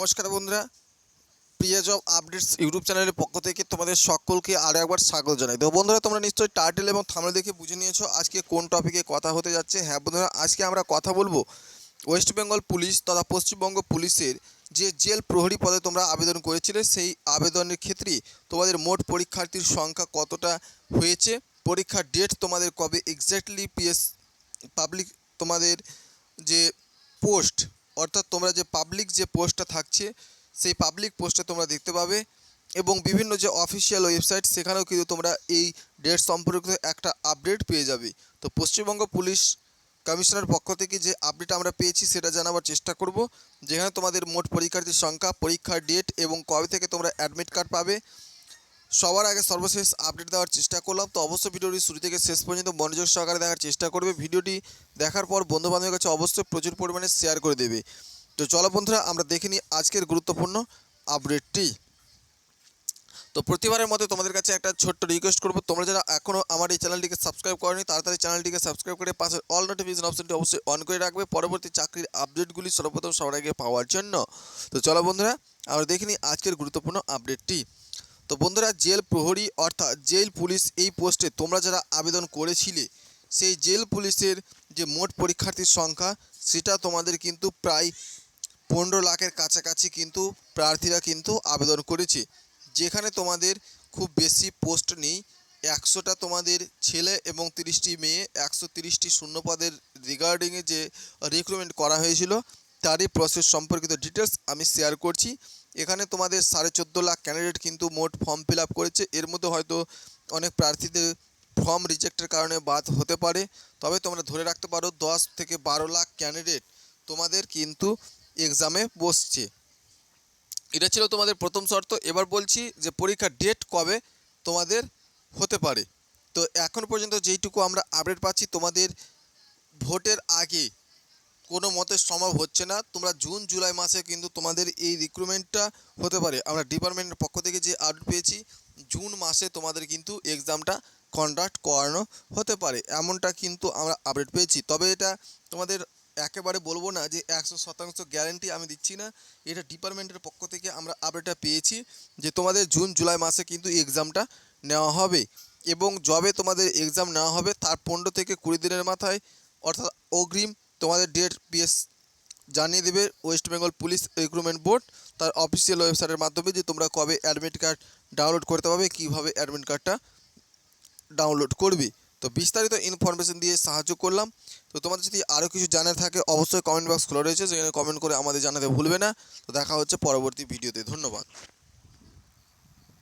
নমস্কার বন্ধুরা। প্রিয়া job updates YouTube চ্যানেলের পক্ষ থেকে তোমাদের সকলকে আরও একবার স্বাগত জানাই। তো বন্ধুরা, তোমরা নিশ্চয়ই টাইটেল এবং থামলে দেখে বুঝে নিয়েছো আজকে কোন টপিকে কথা হতে যাচ্ছে। হ্যাঁ বন্ধুরা, আজকে আমরা কথা বলব ওয়েস্ট বেঙ্গল পুলিশ তথা পশ্চিমবঙ্গ পুলিশের যে জেল প্রহরী পদে তোমরা আবেদন করেছিলে, সেই আবেদনের ক্ষেত্রে তোমাদের মোট পরীক্ষার্থীর সংখ্যা কতটা হয়েছে? পরীক্ষার ডেট তোমাদের কবে? এক্স্যাক্টলি পিএস পাবলিক তোমাদের যে পোস্ট অর্থাৎ তোমরা যে পাবলিক যে পোস্টটা থাকছে, সেই পাবলিক পোস্টে তোমরা দেখতে পাবে এবং বিভিন্ন যে অফিসিয়াল ওয়েবসাইট সেখানেও কিন্তু তোমরা এই ডেট সম্পর্কিত একটা আপডেট পেয়ে যাবে। তো পশ্চিমবঙ্গ পুলিশ কমিশনের পক্ষ থেকে যে আপডেট আমরা পেয়েছি, সেটা জানাবার চেষ্টা করব। যেখানে তোমাদের মোট পরীক্ষার্থীর সংখ্যা, পরীক্ষার ডেট এবং কবে থেকে তোমরা অ্যাডমিট কার্ড পাবে সবার আগে সর্বশেষ আপডেট দেওয়ার চেষ্টা করলাম। তো অবশ্যই ভিডিওটি শুরু থেকে শেষ পর্যন্ত মনোযোগ সহকারে দেখার চেষ্টা করবে। ভিডিওটি দেখার পর বন্ধুবান্ধবের কাছে অবশ্যই প্রচুর পরিমাণে শেয়ার করে দেবে। তো চলো বন্ধুরা, আমরা দেখে নিই আজকের গুরুত্বপূর্ণ আপডেটটি তো প্রতিবারের মতো তোমাদের কাছে একটা ছোট্ট রিকোয়েস্ট করব। তোমরা যারা এখনও আমার এই চ্যানেলটিকে সাবস্ক্রাইব করনি, তাড়াতাড়ি চ্যানেলটিকে সাবস্ক্রাইব করে পাশের অল নোটিফিকেশন অপশনটি অবশ্যই অন করে রাখবে। পরবর্তী চাকরির আপডেটগুলি সর্বপ্রথম সবার আগে পাওয়ার জন্য। তো চলো বন্ধুরা, আমরা দেখে আজকের গুরুত্বপূর্ণ আপডেটটি তো বন্ধুরা, জেল প্রহরী অর্থাৎ জেল পুলিশ এই পোস্টে তোমরা যারা আবেদন করেছিলে, সেই জেল পুলিশের যে মোট পরীক্ষার্থীর সংখ্যা, সেটা তোমাদের কিন্তু প্রায় পনেরো লাখের কাছাকাছি কিন্তু প্রার্থীরা কিন্তু আবেদন করেছে। যেখানে তোমাদের খুব বেশি পোস্ট নেই, একশোটা তোমাদের ছেলে এবং তিরিশটি মেয়ে, একশো তিরিশটি শূন্যপদের রিগার্ডিংয়ে যে রিক্রুটমেন্ট করা হয়েছিল, তারই প্রসেস সম্পর্কিত ডিটেলস আমি শেয়ার করছি। এখানে তোমাদের সাড়ে চোদ্দ লাখ ক্যান্ডিডেট কিন্তু মোট ফর্ম ফিল করেছে। এর মধ্যে হয়তো অনেক প্রার্থীদের ফর্ম রিজেক্টের কারণে বাদ হতে পারে। তবে তোমরা ধরে রাখতে পারো, দশ থেকে বারো লাখ ক্যান্ডিডেট তোমাদের কিন্তু এক্সামে বসছে। এটা ছিল তোমাদের প্রথম শর্ত। এবার বলছি যে পরীক্ষার ডেট কবে তোমাদের হতে পারে। তো এখন পর্যন্ত যেইটুকু আমরা আপডেট পাচ্ছি, তোমাদের ভোটের আগে কোনো মতে সম্ভব হচ্ছে না। তোমরা জুন, জুলাই মাসে কিন্তু তোমাদের এই রিক্রুটমেন্টটা হতে পারে। আমরা ডিপার্টমেন্টের পক্ষ থেকে যে আপডেট পেয়েছি, জুন মাসে তোমাদের কিন্তু এক্সামটা কন্ডাক্ট করানো হতে পারে। এমনটা কিন্তু আমরা আপডেট পেয়েছি। তবে এটা তোমাদের একেবারে বলব না যে একশো শতাংশ গ্যারেন্টি আমি দিচ্ছি না। এটা ডিপার্টমেন্টের পক্ষ থেকে আমরা আপডেটটা পেয়েছি যে তোমাদের জুন, জুলাই মাসে কিন্তু এক্সামটা নেওয়া হবে এবং যবে তোমাদের এক্সাম নেওয়া হবে, তার পনেরো থেকে কুড়ি দিনের মাথায়, অর্থাৎ অগ্রিম তোমাদের ডেট পিএস জানিয়ে দেবে West Bengal police recruitment board তার অফিসিয়াল ওয়েবসাইটের মাধ্যমে যে তোমরা কবে অ্যাডমিট কার্ড ডাউনলোড করতে পারবে, কীভাবে অ্যাডমিট কার্ডটা ডাউনলোড করবে। তো বিস্তারিত ইনফরমেশন দিয়ে সাহায্য করলাম। তো তোমাদের যদি আরও কিছু জানার থাকে, অবশ্যই কমেন্ট বক্স খোলা রয়েছে সেখানে কমেন্ট করে আমাদের জানাতে ভুলবে না। তো দেখা হচ্ছে পরবর্তী ভিডিওতে ধন্যবাদ।